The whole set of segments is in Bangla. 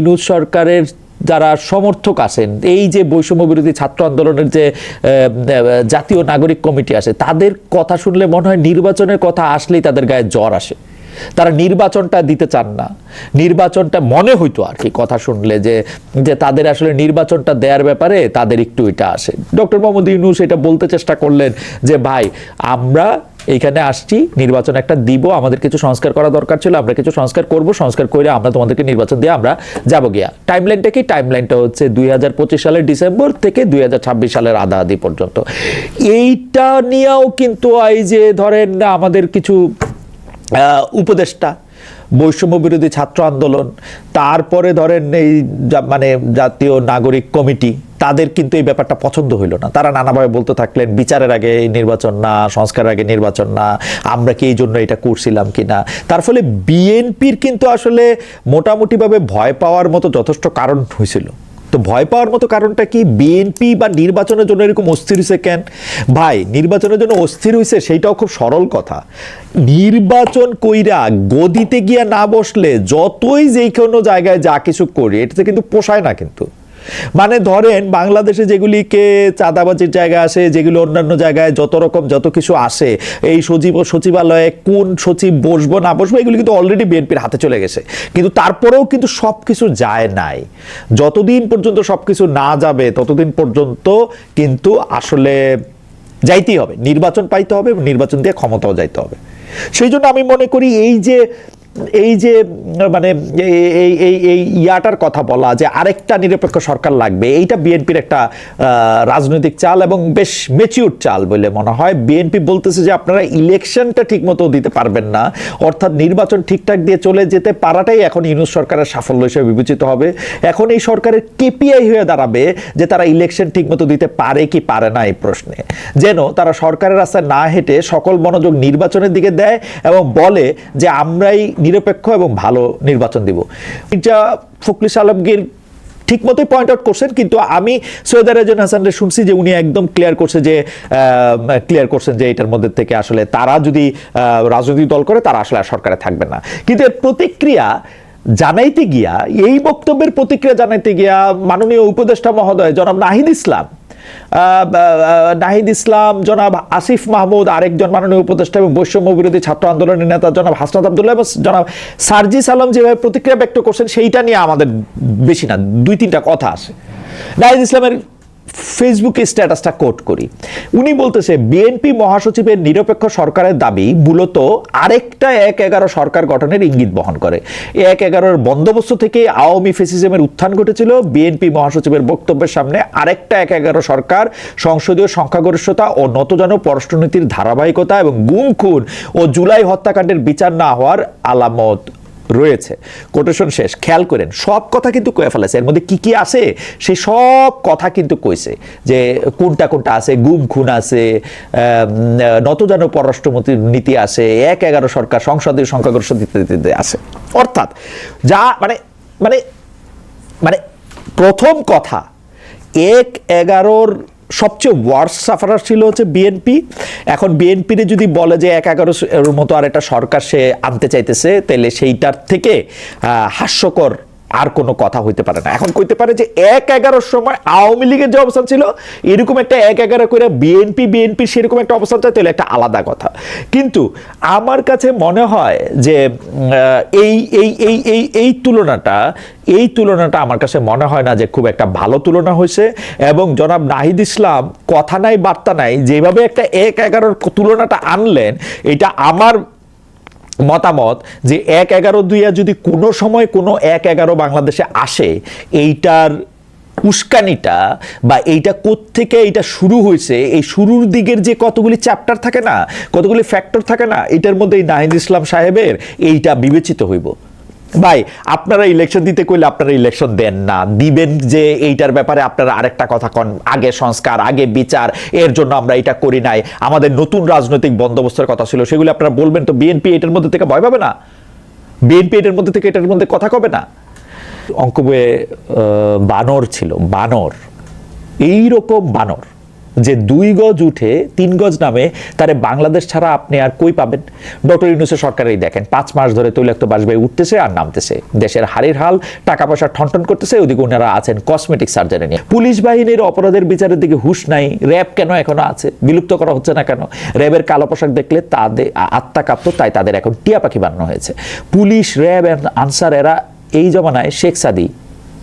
ইনুজ সরকারের যারা সমর্থক আছেন, এই যে বৈষম্য বিরোধী ছাত্র আন্দোলনের যে জাতীয় নাগরিক কমিটি আছে, তাদের কথা শুনলে মনে হয় নির্বাচনের কথা আসলেই তাদের গায়ে জ্বর আসে। তারা নির্বাচনটা দিতে চান না। নির্বাচনটা মনে হইতো আর কি, কথা শুনলে যে যে তাদের আসলে নির্বাচনটা দেওয়ার ব্যাপারে তাদের একটু এটা আসে। ডক্টর মোহাম্মদ ইউনুস এটা বলতে চেষ্টা করলেন যে, ভাই, আমরা এইখানে আসছি, নির্বাচন একটা দিব, আমাদের কিছু সংস্কার করা দরকার ছিল, আমরা কিছু সংস্কার করব, সংস্কার করে আমরা তোমাদেরকে নির্বাচন দিয়ে আমরা যাব গিয়া। টাইম টাইমলাইনটা কি? টাইমলাইনটা হচ্ছে দুই হাজার পঁচিশ সালের ডিসেম্বর থেকে দুই হাজার ছাব্বিশ সালের আধা আধি পর্যন্ত। এইটা নিয়েও কিন্তু এই যে ধরেন আমাদের কিছু উপদেষ্টা, বৈষম্য বিরোধী ছাত্র আন্দোলন, তারপরে ধরেন এই মানে জাতীয় নাগরিক কমিটি তাদের কিন্তু এই ব্যাপারটা পছন্দ হইল না। তারা নানাভাবে বলতে থাকলেন, বিচারের আগে নির্বাচন না, সংস্কারের আগে নির্বাচন না, আমরা কি এই জন্য এটা করছিলাম কি না? তার ফলে বিএনপির কিন্তু আসলে মোটামুটিভাবে ভয় পাওয়ার মতো যথেষ্ট কারণ হয়েছিল তো ভয় পাওয়ার মতো কারণটা কি? বিএনপি বা নির্বাচনের জন্য এরকম অস্থির হয়েছে কেন? ভাই, নির্বাচনের জন্য অস্থির হয়েছে সেইটাও খুব সরল কথা। নির্বাচন কইরা গদিতে গিয়া না বসলে যতই যেই কোনো জায়গায় যা কিছু করি, এটাতে কিন্তু পোষায় না কিন্তু। মানে ধরেন বাংলাদেশে যেগুলিকে চাঁদাবাজির জায়গা আসে, যেগুলো অন্যান্য জায়গায় যত রকম যত কিছু আসে, এই সচিব, সচিবালয়ে কোন সচিব বসবো, না বসবো, এগুলি কিন্তু অলরেডি বিএনপির হাতে চলে গেছে। কিন্তু তারপরেও কিন্তু সব কিছু যায় নাই। যতদিন পর্যন্ত সব কিছু না যাবে, ততদিন পর্যন্ত কিন্তু আসলে যাইতেই হবে। নির্বাচন পাইতে হবে এবং নির্বাচন দিয়ে ক্ষমতাও যাইতে হবে। সেই জন্য আমি মনে করি এই যে এই যে মানে এই- এই এই ইয়াটার কথা বলা যে আরেকটা নিরপেক্ষ সরকার লাগবে, এইটা বিএনপির একটা রাজনৈতিক চাল এবং বেশ মেচিউর চাল বলে মনে হয়। বিএনপি বলতেছে যে আপনারা ইলেকশনটা ঠিক মতো দিতে পারবেন না, অর্থাৎ নির্বাচন ঠিকঠাক দিয়ে চলে যেতে পারাটাই এখন ইউনুস সরকারের সাফল্য হিসেবে বিবেচিত হবে। এখন এই সরকারের কেপিআই হয়ে দাঁড়াবে যে তারা ইলেকশন ঠিক মতো দিতে পারে কি পারে না এই প্রশ্নে। যেন তারা সরকারের রাস্তায় না হেঁটে সকল মনোযোগ নির্বাচনের দিকে দেয় এবং বলে যে আমরাই নিরপেক্ষ এবং ভালো নির্বাচন দিব। মির্জা ফখরুল আলমগীর ঠিক মতোই পয়েন্ট আউট করছেন, কিন্তু আমি সৈয়দ রাজন হাসানরে শুনছি যে উনি একদম ক্লিয়ার করছে যে ক্লিয়ার করছেন যে এটার মধ্যে থেকে আসলে তারা যদি রাজনৈতিক দল করে, তারা আসলে আর সরকারে থাকবে না। কিন্তু এর প্রতিক্রিয়া জানাইতে গিয়া, এই বক্তব্যের প্রতিক্রিয়া জানাইতে গিয়া মাননীয় উপদেষ্টা মহোদয় জনাব নাহিদ ইসলাম নাহিদ ইসলাম, জনাব আসিফ মাহমুদ, আরেকজন মাননীয় উপদেষ্টা এবং বৈষম্য বিরোধী ছাত্র আন্দোলনের নেতা জনাব হাসনাত আবদুল্লাহ এবং জনাব সার্জিস আলম যেভাবে প্রতিক্রিয়া ব্যক্ত করছেন, সেইটা নিয়ে আমাদের বেশি না দুই তিনটা কথা আছে। নাহিদ ইসলামের ফেসবুকে স্ট্যাটাসটা কোট করি। উনি বলতেছে, বিএনপি মহাসচিবের নিরপেক্ষ সরকারের দাবি মূলত আরেকটা এক এগারো সরকার গঠনের ইঙ্গিত বহন করে। এক এগারোর বন্দোবস্ত থেকে আওয়ামী ফেসিজমের উত্থান ঘটেছিল। বিএনপি মহাসচিবের বক্তব্যের সামনে আরেকটা এক এগারো সরকার, সংসদীয় সংখ্যাগরিষ্ঠতা ও নতজানো পররাষ্ট্রনীতির ধারাবাহিকতা এবং গুম খুন ও জুলাই হত্যাকাণ্ডের বিচার না হওয়ার আলামত রয়েছে। কোটেশন শেষ, খেয়াল করেন, সব কথা কিন্তু কয়ে ফেলেছে। এর মধ্যে কি কি আছে? সেই সব কথা কিন্তু কইছে যে কোনটা কোনটা আছে, গুম খুন আছে নতজানো পররাষ্ট্রমন্ত্রী নীতি আছে, এক এগারো সরকার সংসদের সংখ্যাগরিষ্ঠ আছে। অর্থাৎ যা মানে মানে মানে প্রথম কথা, এক এগারোর সবচেয়ে ওয়ার্স সাফারার ছিল হচ্ছে বিএনপি এখন বিএনপির যদি বলে যে এক এগারো মতো আর একটা সরকার সে আনতে চাইতেছে তাহলে সেইটার থেকে হাস্যকর আর কোনো কথা হইতে পারে না। এখন কইতে পারে যে এক এগারোর সময় আওয়ামী লীগের যে অবস্থান ছিল, এরকম একটা এক এগারো করে বিএনপি বিএনপি সেরকম একটা অবস্থান চায় তাহলে একটা আলাদা কথা। কিন্তু আমার কাছে মনে হয় যে এই এই এই এই এই তুলনাটা এই তুলনাটা আমার কাছে মনে হয় না যে খুব একটা ভালো তুলনা হয়েছে। এবং জনাব নাহিদ ইসলাম কথা নাই, বার্তা নাই, যেভাবে একটা এক এগারোর তুলনাটা আনলেন, এটা আমার মতামত যে এক এগারো দুইয়া যদি কোনো সময় কোনো এক এগারো বাংলাদেশে আসে, এইটার উস্কানিটা বা এইটা থেকে এইটা শুরু হয়েছে, এই শুরুর দিকের যে কতগুলি চ্যাপ্টার থাকে না, কতগুলি ফ্যাক্টর থাকে না, এটার মধ্যে এই নাহিদ ইসলাম সাহেবের এইটা বিবেচিত হইব। ভাই, আপনারা ইলেকশন দিতে কইলে আপনারা ইলেকশন দেন না। দিবেন যে এইটার ব্যাপারে আপনারা আরেকটা কথা কন। আগে সংস্কার, আগে বিচার, এর জন্য আমরা এটা করি নাই। আমাদের নতুন রাজনৈতিক বন্দোবস্তের কথা ছিল, সেগুলো আপনারা বলবেন তো বিএনপি এটার মধ্যে থেকে ভয় পাবে না? বিএনপি এটার মধ্যে থেকে এটার মধ্যে কথা কবে না? অঙ্ক বানর ছিল, বানর। এই রকম বানর। যে দুই গজ উঠে তিন গজ নামে তারে বাংলাদেশ ছাড়া আপনি আর কই পাবেন? ডক্টর ইউনুসের সরকারেই দেখেন, পাঁচ মাস ধরে তৈলাক্ত বাসবাই উঠতেছে আর নামতেছে। দেশের হাড়ির হাল, টাকা পয়সা ঠনঠন করতেছে ওদিকে ওনারা আছেন কসমেটিক সার্জারি নিয়ে। পুলিশ বাহিনীর অপরাধের বিচারের দিকে হুশ নাই, র্যাব কেন এখনও আছে? বিলুপ্ত করা হচ্ছে না কেন? র্যাবের কালো পোশাক দেখলে তাদের আত্মা কাঁপত, তাই তাদের এখন টিয়া পাখি বানানো হয়েছে। পুলিশ, র্যাব অ্যান্ড আনসার এরা এই জমানায় শেখ সাদি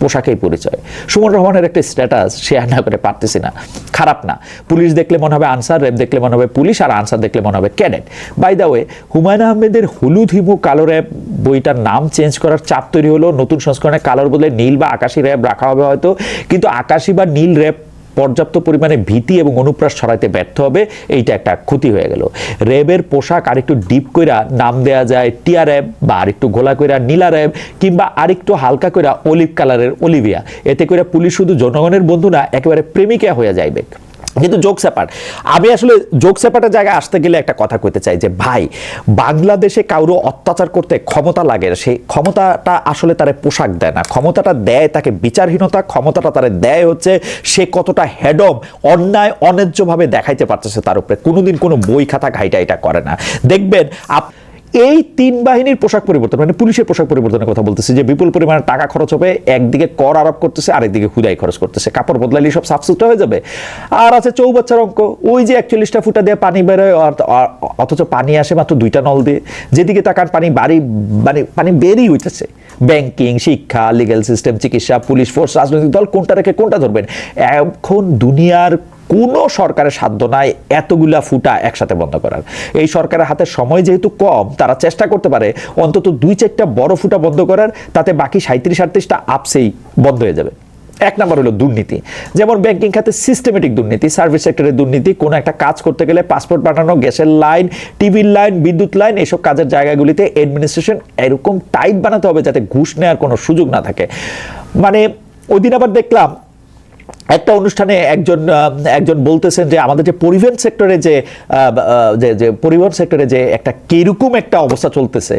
পোশাকেই পরিচয়। সুমন রহমানের একটা স্ট্যাটাস শেয়ার না করে পারতেছি না। খারাপ না। পুলিশ দেখলে মনে হবে আনসার র্যাব দেখলে মনে হবে পুলিশ, আর আনসার দেখলে মনে হবে cadet by the way Humayun আহমেদের হলুদ হিমু কালো র্যাব বইটার নাম চেঞ্জ করার চাপ তৈরি হলো। নতুন সংস্করণে কালোর বদলে নীল বা আকাশি র্যাব রাখা হবে হয়তো। কিন্তু আকাশি বা নীল র্যাব পর্যাপ্ত পরিমাণে ভীতি এবং অনুপ্রাস ছড়াইতে ব্যর্থ হবে, এইটা একটা ক্ষতি হয়ে গেল। র্যাবের পোশাক আরেকটু ডিপ কইরা নাম দেয়া যায় টিয়া র্যাব বা আরেকটু গোলা কইরা নীলা র্যাব কিংবা আরেকটু হালকা কইরা অলিভ কালারের অলিভিয়া। এতে কইরা পুলিশ শুধু জনগণের বন্ধু না, একেবারে প্রেমিকা হয়ে যাইবে। কিন্তু যোগ স্যাপার আমি আসলে যোগ স্যাপারের জায়গায় আসতে গেলে একটা কথা কইতে চাই যে, ভাই, বাংলাদেশে কারও অত্যাচার করতে ক্ষমতা লাগে সেই ক্ষমতাটা আসলে তারে পোশাক দেয় না। ক্ষমতাটা দেয় তাকে বিচারহীনতা, ক্ষমতাটা তারে দেয় হচ্ছে সে কতটা হেডম অন্যায়, অন্যায্যভাবে দেখাইতে পারতেছে তার উপরে। কোনোদিন কোনো বই খাতা ঘাইটা এটা করে না। দেখবেন, আপ এই তিন বাহিনীর পোশাক পরিবর্তন মানে পুলিশের পোশাক পরিবর্তনের কথা বলতেছে, যে বিপুল পরিমাণে টাকা খরচ হবে, একদিকে কর আরোপ করতেছে, আরেকদিকে হুদাই খরচ করতেছে, কাপড় বদলালে সব সাফ সুতরা হয়ে যাবে। আর আছে চৌবাচ্চার অঙ্ক, ওই যে একচল্লিশটা ফুটা দিয়ে পানি বেরোয় অথচ পানি আসে মাত্র দুইটা নল দিয়ে। যেদিকে তাকান পানি বাড়ি মানে পানি বেরিয়ে হইতেছে ব্যাংকিং, শিক্ষা লিগ্যাল সিস্টেম চিকিৎসা, পুলিশ ফোর্স রাজনৈতিক দল, কোনটা রেখে কোনটা ধরবেন? এখন দুনিয়ার কোনো সরকারের সাধ্য নাই এতগুলা ফুটা একসাথে বন্ধ করার। এই সরকারের হাতে সময় যেহেতু কম, তারা চেষ্টা করতে পারে অন্তত দুই চারটা বড় ফুটা বন্ধ করার, তাতে বাকি সাঁত্রিশ আটত্রিশটা আপসেই বন্ধ হয়ে যাবে। এক নম্বর হলো দুর্নীতি। যেমন ব্যাংকিং খাতে সিস্টেমেটিক দুর্নীতি সার্ভিস সেক্টরের দুর্নীতি, কোনো একটা কাজ করতে গেলে পাসপোর্ট বানানো গ্যাসের লাইন টিভির লাইন, বিদ্যুৎ লাইন, এসব কাজের জায়গাগুলিতে অ্যাডমিনিস্ট্রেশন এরকম টাইট বানাতে হবে যাতে ঘুষ নেওয়ার কোনো সুযোগ না থাকে। মানে ওই দিন আবার দেখলাম একটা অনুষ্ঠানে একজন একজন বলতেছেন যে আমাদের যে পরিবহন সেক্টরে যে যে পরিবহন সেক্টরে যে একটা কীরকম একটা অবস্থা চলতেছে,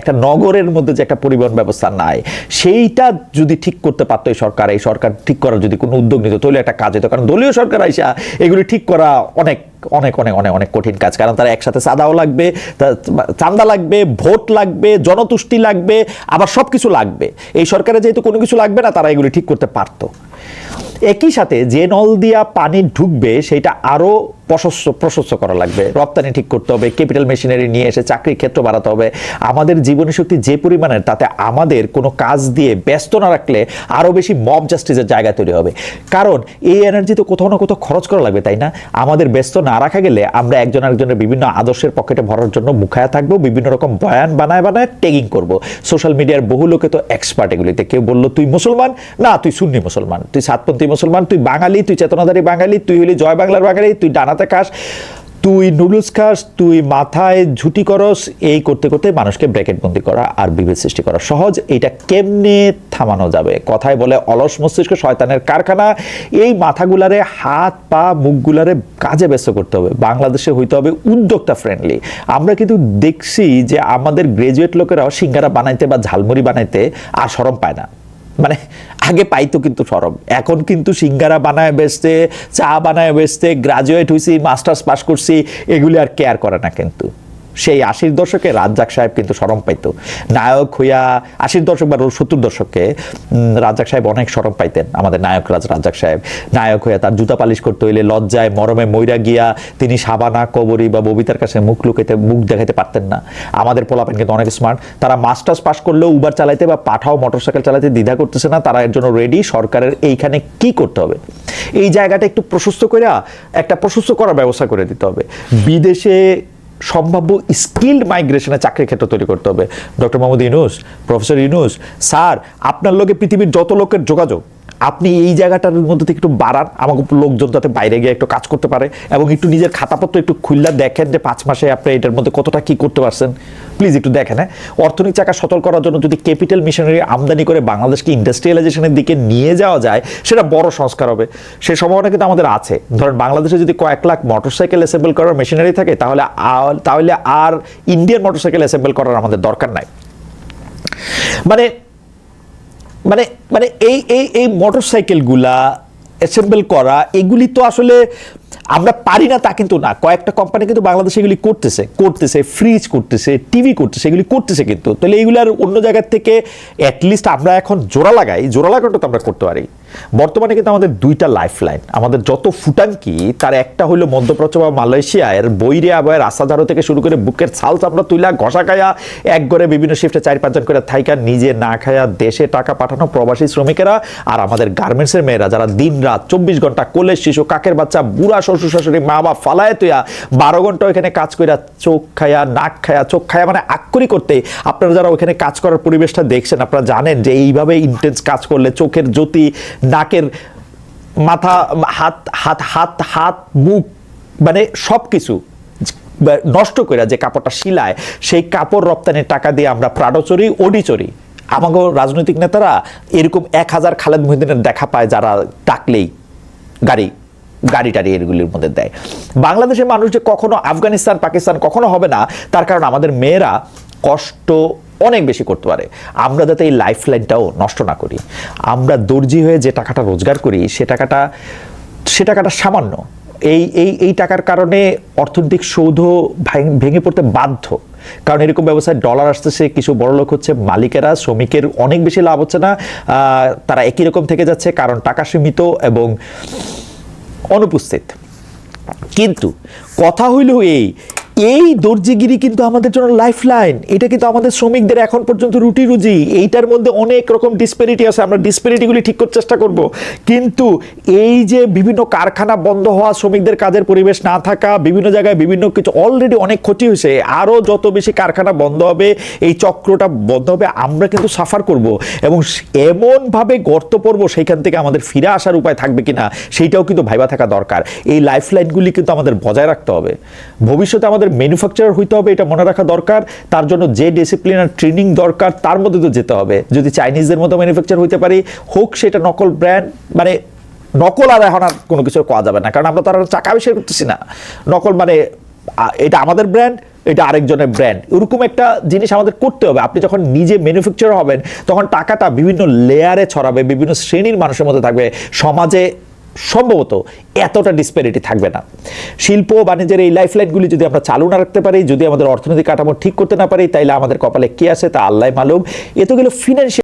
একটা নগরের মধ্যে যে একটা পরিবহন ব্যবস্থা নাই, সেইটা যদি ঠিক করতে পারতো এই সরকার এই সরকার ঠিক করার যদি কোনো উদ্যোগ নিত, তাহলে একটা কাজ হতো কারণ দলীয় সরকার আইসা এগুলি ঠিক করা অনেক অনেক অনেক অনেক অনেক কঠিন কাজ। কারণ তারা একসাথে চাঁদাও লাগবে চাঁদা লাগবে, ভোট লাগবে, জনতুষ্টি লাগবে, আবার সব কিছু লাগবে। এই সরকারে যেহেতু কোনো কিছু লাগবে না, তারা এগুলি ঠিক করতে পারতো। একই সাথে যে নল দিয়া পানি ঢুকবে সেটা আরও প্রশস্ত প্রশস্ত করা লাগবে। রপ্তানি ঠিক করতে হবে ক্যাপিটাল মেশিনারি নিয়ে এসে চাকরির ক্ষেত্র বাড়াতে হবে। আমাদের জীবনী শক্তি যে পরিমাণের, তাতে আমাদের কোনো কাজ দিয়ে ব্যস্ত না রাখলে আরও বেশি মব জাস্টিসের জায়গা তৈরি হবে। কারণ এই এনার্জি তো কোথাও না কোথাও খরচ করা লাগবে, তাই না? আমাদের ব্যস্ত না রাখা গেলে আমরা একজন আরেকজনের বিভিন্ন আদর্শের পকেটে ভরার জন্য মুখায়া থাকব, বিভিন্ন রকম বয়ান বানায় বানায় ট্যাগিং করব। সোশ্যাল মিডিয়ার বহু লোকে তো এক্সপার্ট এগুলিতে। কেউ বলল, তুই মুসলমান? না, তুই সুন্নি মুসলমান। তুই সাতপন্থী মুসলমান, তুই বাঙালি, তুই চেতনাধারী বাঙালি, তুই হলি জয় বাংলার বাঙালি, তুই ডানাতে খাস, তুই নুডলস খাস, তুই মাথায় ঝুটি করস, এই করতে করতে মানুষকে ব্র্যাকেট বন্দি করা আর বিভেদ সৃষ্টি করা সহজ। এটা কেমনে থামানো যাবে? কথায় বলে অলস মস্তিষ্ক শয়তানের কারখানা। এই মাথাগুলারে, হাত, পা, মুখগুলারে কাজে ব্যস্ত করতে হবে। বাংলাদেশে হইতে হবে উদ্যোক্তা ফ্রেন্ডলি আমরা কিন্তু দেখছি যে আমাদের গ্রাজুয়েট লোকেরাও সিঙ্গারা বানাইতে বা ঝালমুড়ি বানাইতে আর সরম পায় না। মানে আগে পাইতো কিন্তু সরব। এখন কিন্তু সিঙ্গারা বানায় বেচতে, চা বানায় বেচতে গ্রাজুয়েট হয়েছি মাস্টার্স পাস করছি, এগুলি আর কেয়ার করে না কিন্তু। সেই আশির দশকে রাজ্জাক সাহেব কিন্তু সরম পাইতো। নায়ক হইয়া আশির দশক বা সত্তর দশকে রাজ্জাক সাহেব অনেক সরম পাইতেন, আমাদের নায়ক রাজ, রাজ্জাক সাহেব। নায়ক হইয়া তার জুতা পালিশ করতে হইলে লজ্জায় মরমে মইরা গিয়া তিনি সাবানা, কবরী বা ববিতার কাছে মুখ লুকাইতে, মুখ দেখাইতে পারতেন না। আমাদের পোলাপেন কিন্তু অনেক স্মার্ট তারা মাস্টার্স পাস করলেও উবার চালাইতে বা পাঠাও মোটরসাইকেল চালাতে দ্বিধা করতেছে না, তারা এর জন্য রেডি সরকারের এইখানে কি করতে হবে? এই জায়গাটা একটু প্রশস্ত করে একটা প্রশস্ত করার ব্যবস্থা করে দিতে হবে। বিদেশে সম্ভাব্য স্কিল্ড মাইগ্রেশনে চাকরির ক্ষেত্র তৈরি করতে হবে। Doctor Mohammad Yunus, professor Yunus, sir, আপনার লোকে পৃথিবীর যত লোকের যোগাযোগ, আপনি এই জায়গাটার মধ্যে থেকে একটু বাড়ান আমাকে লোকজন যাতে বাইরে গিয়ে একটু কাজ করতে পারে এবং একটু নিজের খাতাপত্র একটু খুললা দেখেন যে পাঁচ মাসে আপনি এটার মধ্যে কতটা কি করতে পারছেন। প্লিজ একটু দেখেন হ্যাঁ? অর্থনীতি চাকা সতল করার জন্য যদি ক্যাপিটাল মিশনারি আমদানি করে বাংলাদেশকে ইন্ডাস্ট্রিয়ালাইজেশনের দিকে নিয়ে যাওয়া যায়, সেটা বড় সংস্কার হবে। সে সম্ভাবনা কিন্তু আমাদের আছে। ধরেন বাংলাদেশে যদি কয়েক লাখ মোটরসাইকেল অ্যাসেম্বল করার মেশিনারি থাকে, তাহলে তাহলে আর ইন্ডিয়ান মোটরসাইকেল অ্যাসেম্বল করার আমাদের দরকার নাই। মানে মানে মানে এই এই এই মোটরসাইকেলগুলা অ্যাসেম্বল করা, এগুলি তো আসলে আমরা পারি না তা কিন্তু না। কয়েকটা কোম্পানি কিন্তু বাংলাদেশে এগুলি করতেছে করতেছে ফ্রিজ করতেছে টিভি করতেছে, এগুলি করতেছে কিন্তু। তাহলে এইগুলার অন্য জায়গার থেকে অ্যাটলিস্ট আমরা এখন জোড়া লাগাই। জোড়া লাগানোটা তো আমরা করতে পারি। বর্তমানে কিন্তু আমাদের দুইটা লাইফ লাইন আমাদের যত ফুটাঙ্কি তার একটা হলো মধ্যপ্রাচ্য বা মালয়েশিয়ার বৈরে আবার রাস্তাধারো থেকে শুরু করে বুকের ছাল চামড়া তুইলা, ঘষা খায়া, এক ঘরে বিভিন্ন শিফটে চার পাঁচজন করে থাইকা, নিজে না খায়া দেশে টাকা পাঠানো প্রবাসী শ্রমিকেরা আর আমাদের গার্মেন্টসের মেয়েরা যারা দিন রাত চব্বিশ ঘণ্টা কোলের শিশু, কাকের বাচ্চা, বুড়া শ্বশুর শাশুড়ি, মা বাপ ফালায় তুইয়া বারো ঘণ্টা ওইখানে কাজ কইরা চোখ খায়া, নাক খায়া, চোখ খায়া মানে আক্করি করতে আপনারা যারা ওইখানে কাজ করার পরিবেশটা দেখছেন, আপনারা জানেন যে এইভাবে ইন্টেন্স কাজ করলে চোখের জ্যোতি নাকের মাথা, হাত হাত হাত হাত, মুখ মানে সব কিছু নষ্ট করে যে কাপড়টা শিলায়, সেই কাপড় রপ্তানির টাকা দিয়ে আমরা প্রাডো চড়ি ওডি চড়ি। আমাকে রাজনৈতিক নেতারা এরকম এক হাজার খালেদ মহিদিনের দেখা পায় যারা ডাকলেই গাড়ি গাড়ি টাড়ি এগুলির মধ্যে দেয়। বাংলাদেশের মানুষ যে কখনো আফগানিস্তান, পাকিস্তান কখনো হবে না, তার কারণ আমাদের মেয়েরা কষ্ট অনেক বেশি করতে পারে। আমরা যাতে এই লাইফ লাইনটাও নষ্ট না করি। আমরা দর্জি হয়ে যে টাকাটা রোজগার করি, সে টাকাটা সে টাকাটা সামান্য। এই এই এই টাকার কারণে অর্থনৈতিক সৌধ ভাঙ- পড়তে বাধ্য। কারণ এরকম ব্যবসায় ডলার আসতেছে, কিছু বড় লোক হচ্ছে, মালিকেরা, শ্রমিকের অনেক বেশি লাভ হচ্ছে না তারা একই রকম থেকে যাচ্ছে, কারণ টাকা সীমিত এবং অনুপস্থিত। কিন্তু কথা হইল এই এই দর্জিগিরি কিন্তু আমাদের জন্য লাইফ লাইন এটা কিন্তু আমাদের শ্রমিকদের এখন পর্যন্ত রুটি রুজি। এইটার মধ্যে অনেক রকম ডিসপেরিটি আছে। আমরা ডিসপেরিটিগুলি ঠিক করার চেষ্টা করব। কিন্তু এই যে বিভিন্ন কারখানা বন্ধ হওয়া, শ্রমিকদের কাজের পরিবেশ না থাকা, বিভিন্ন জায়গায় বিভিন্ন কিছু অলরেডি অনেক ক্ষতি হয়েছে। আরও যত বেশি কারখানা বন্ধ হবে, এই চক্রটা বন্ধ হবে, আমরা কিন্তু সাফার করব। এবং এমনভাবে গর্ত পড়ব, সেইখান থেকে আমাদের ফিরে আসার উপায় থাকবে কিনা, সেইটাও কিন্তু ভাইবা থাকা দরকার। এই লাইফ লাইনগুলি কিন্তু আমাদের বজায় রাখতে হবে। ভবিষ্যতে আমাদের ম্যানুফ্যাকচারার হইতে হবে, এটা মনে রাখা দরকার। তার জন্য যে ডিসিপ্লিন আর ট্রেনিং দরকার, তার মধ্যে তো যেতে হবে। যদি চাইনিজদের মতো ম্যানুফ্যাকচার হইতে পারি, হোক সেটা নকল ব্র্যান্ড মানে নকল আর এখন আর কোনো কিছু কোয়া যাবে না। কারণ আমরা তো আর চাকা আবিষ্কার করতেছি না। নকল মানে এটা আমাদের ব্র্যান্ড এটা আরেকজনের ব্র্যান্ড এরকম একটা জিনিস আমাদের করতে হবে। আপনি যখন নিজে ম্যানুফ্যাকচার হবেন, তখন টাকাটা বিভিন্ন লেয়ারে ছড়াবে, বিভিন্ন শ্রেণির মানুষের মধ্যে থাকবে। সমাজে সম্ভবত এতটা ডিসপ্যারিটি থাকবে না। শিল্প বাণিজ্যের এই লাইফ লাইনগুলি যদি আমরা চালু না রাখতে পারি, যদি আমাদের অর্থনৈতিক কাঠামো ঠিক করতে না পারি, তাইলে আমাদের কপালে কে আছে তা আল্লাহ মালুম। এ তো গেল ফিনান্সিয়াল